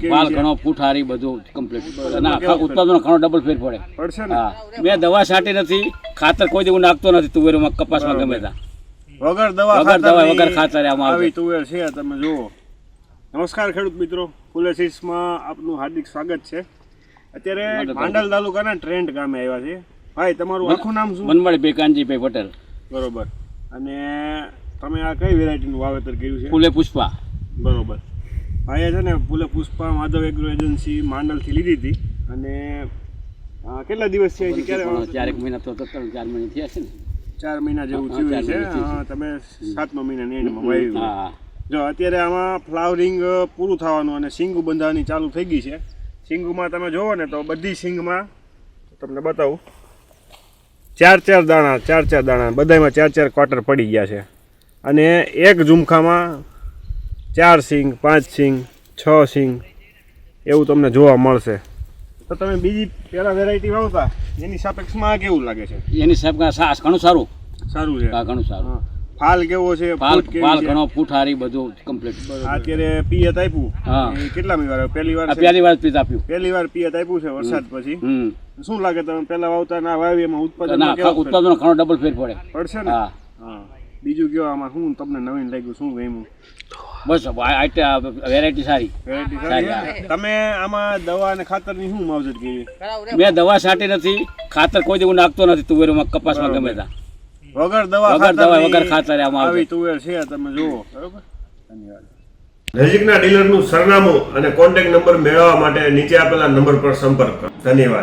છે? ઘણો ફૂટ બધું કમ્પ્લીટ આખા ઉત્પાદન ઘણો ડબલ ફેર પડે. પડશે ને? હા. મેં દવા છાંટી નથી ખાતર કોઈ દેવું નાખતો નથી તુવેરમાં કપાસમાં ગમે ત્યાં. વગર દવા વગર દવા વગર ખાતર આમાં આવી. તુવેર છે તમે જુઓ. નમસ્કાર ખેડૂત મિત્રો. ફુલેસીસમાં આપનું હાર્દિક સ્વાગત છે. અત્યારે માંડલ તાલુકાના ટ્રેન્ડ ગામે આવ્યા છે ભાઈ તમારું આખું નામ શું? મનમાળી બેકાનજીભાઈ પટેલ. બરોબર. અને તમે આ કઈ વેરાયટીનું વાવેતર કર્યું છે? ફૂલે પુષ્પા. બરોબર. ભાઈએ છે ને ફૂલે પુષ્પા માધવ એગ્રો એજન્સી માંડલથી લીધી હતી. અને કેટલા દિવસ થયા છે? ક્યારે ચારેક મહિના તો ત્રણ ચાર મહિના થયા છે ને. ચાર મહિના જેવું થયું છે. તમે સાતમા મહિનાની એન્ડમાં વાવ્યું જો અત્યારે આમાં ફ્લાવરિંગ પૂરું થવાનું અને સિંગુ બંધાવાની ચાલુ થઈ ગઈ છે. સિંગુમાં તમે જોવો ને તો બધી સિંગમાં તમને બતાવું. ચાર ચાર દાણા ચાર ચાર દાણા બધામાં ચાર ચાર ક્વાર્ટર પડી ગયા છે. અને એક ઝુમખામાં ચાર સિંગ પાંચ સિંગ છ સિંગ. એવું તમને જોવા મળશે. તો તમે બીજી પેલા વેરાયટી વાવતા એની સાપેક્ષમાં આ કેવું લાગે છે? એની સાહેબ સાસ ઘણું સારું. સારું છે? ઘણું સારું. ફાલ કેવો છે? ફાલ ફાલ ઘણો ફૂટ બધું કમ્પ્લીટ અત્યારે પિયત આપ્યું? હા. કેટલા વાર પહેલી વાર? પહેલી વાર પિયત આપ્યું. પહેલી વાર પિયત આપ્યું છે વરસાદ પછી? શું લાગે તમે પહેલા વાવતા ના વાવી એમાં ઉત્પાદન ઉત્પાદન ઘણો ડબલ ફેર પડે. પડશે ને? હા. બીજું કયો આમાં શું તમને નવીન લાગ્યું? શું ગમ્યું બસ વેરાયટી સારી. ને? તમે આમાં દવા અને ખાતરની શું માવજત કરી? મેં દવા છાંટી નથી ખાતર કોઈ જેવું નાખતો નથી તુવેરમાં કપાસમાં ગમે ત્યાં. વગર દવા વગર દવા વગર ખાતર આમાં આવી તુવેર છે તમે જુઓ. બરોબર? ધન્યવાદ. નજીકના ડીલરનું સરનામું અને કોન્ટેક્ટ નંબર મેળવવા માટે નીચે આપેલા નંબર પર સંપર્ક કરો. ધન્યવાદ.